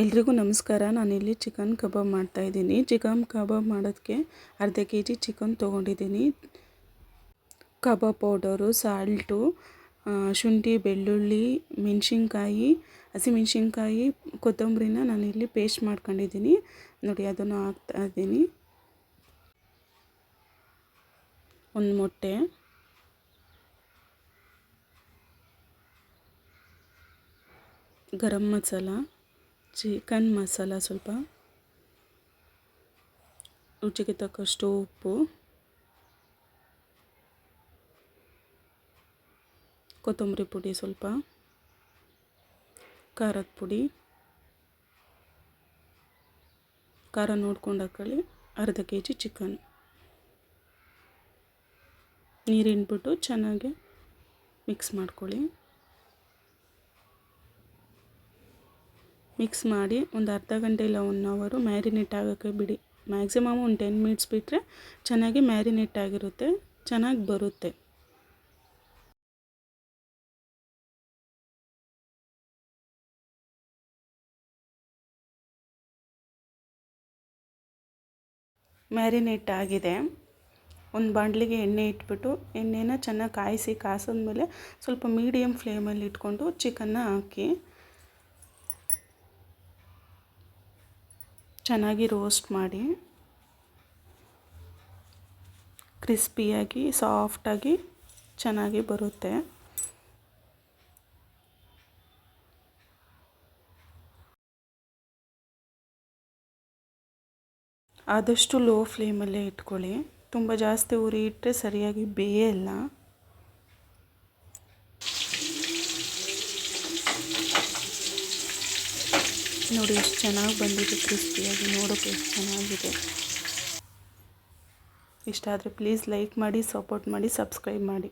ಎಲ್ರಿಗೂ ನಮಸ್ಕಾರ. ನಾನಿಲ್ಲಿ ಚಿಕನ್ ಕಬಾಬ್ ಮಾಡ್ತಾಯಿದ್ದೀನಿ ಚಿಕನ್ ಕಬಾಬ್ ಮಾಡೋದಕ್ಕೆ ಅರ್ಧ ಕೆ ಜಿ ಚಿಕನ್ ತೊಗೊಂಡಿದ್ದೀನಿ. ಕಬಾಬ್ ಪೌಡರು, ಸಾಲ್ಟು ಶುಂಠಿ, ಬೆಳ್ಳುಳ್ಳಿ, ಮೆಣಸಿನ್ಕಾಯಿ ಹಸಿಮೆಣ್ಸಿನ್ಕಾಯಿ ಕೊತ್ತಂಬರಿನ ನಾನಿಲ್ಲಿ ಪೇಸ್ಟ್ ಮಾಡ್ಕೊಂಡಿದ್ದೀನಿ. ನೋಡಿ, ಅದನ್ನು ಹಾಕ್ತಾ ಇದ್ದೀನಿ. ಒಂದು ಮೊಟ್ಟೆ. ಗರಂ ಮಸಾಲ. ಚಿಕನ್ ಮಸಾಲ ಸ್ವಲ್ಪ, ರುಚಿಗೆ ತಕ್ಕಷ್ಟು ಉಪ್ಪು, ಕೊತ್ತಂಬರಿ ಪುಡಿ ಸ್ವಲ್ಪ, ಖಾರದ ಪುಡಿ, ಖಾರ ನೋಡ್ಕೊಂಡು ಹಾಕೊಳ್ಳಿ ಅರ್ಧ ಕೆ ಜಿ ಚಿಕನ್ ನೀರಿನ್ಬಿಟ್ಟು ಚೆನ್ನಾಗಿ ಮಿಕ್ಸ್ ಮಾಡ್ಕೊಳ್ಳಿ. ಮಿಕ್ಸ್ ಮಾಡಿ ಒಂದು ಅರ್ಧ ಗಂಟೆ ಇಲ್ಲ ಒನ್ ಅವರು ಮ್ಯಾರಿನೇಟ್ ಆಗೋಕ್ಕೆ ಬಿಡಿ. ಮ್ಯಾಕ್ಸಿಮಮ್ ಒಂದು ಟೆನ್ ಮಿನಿಟ್ಸ್ ಬಿಟ್ಟರೆ ಚೆನ್ನಾಗಿ ಮ್ಯಾರಿನೇಟ್ ಆಗಿರುತ್ತೆ, ಚೆನ್ನಾಗಿ ಬರುತ್ತೆ. ಮ್ಯಾರಿನೇಟ್ ಆಗಿದೆ. ಒಂದು ಬಾಂಡ್ಲಿಗೆ ಎಣ್ಣೆ ಇಟ್ಬಿಟ್ಟು, ಎಣ್ಣೆನ ಚೆನ್ನಾಗಿ ಕಾಯಿಸಿ ಕಾಸಿದ್ಮೇಲೆ ಸ್ವಲ್ಪ ಮೀಡಿಯಮ್ ಫ್ಲೇಮಲ್ಲಿ ಇಟ್ಕೊಂಡು ಚಿಕನ್ನ ಹಾಕಿ ಚೆನ್ನಾಗಿ ರೋಸ್ಟ್ ಮಾಡಿ ಕ್ರಿಸ್ಪಿಯಾಗಿ, ಸಾಫ್ಟಾಗಿ ಚೆನ್ನಾಗಿ ಬರುತ್ತೆ. ಆದಷ್ಟು ಲೋ ಫ್ಲೇಮಲ್ಲೇ ಇಟ್ಕೊಳ್ಳಿ. ತುಂಬ ಜಾಸ್ತಿ ಉರಿ ಇಟ್ಟರೆ ಸರಿಯಾಗಿ ಬೇಯಲ್ಲ. ನೋಡಿ ಎಷ್ಟು ಚೆನ್ನಾಗಿ ಬಂದಿದೆ ಕ್ರಿಸ್ಪಿಯಾಗಿ, ನೋಡೋಕೆ ಎಷ್ಟು ಚೆನ್ನಾಗಿದೆ. ಇಷ್ಟ ಆದರೆ ಪ್ಲೀಸ್ ಲೈಕ್ ಮಾಡಿ ಸಪೋರ್ಟ್ ಮಾಡಿ ಸಬ್ಸ್ಕ್ರೈಬ್ ಮಾಡಿ.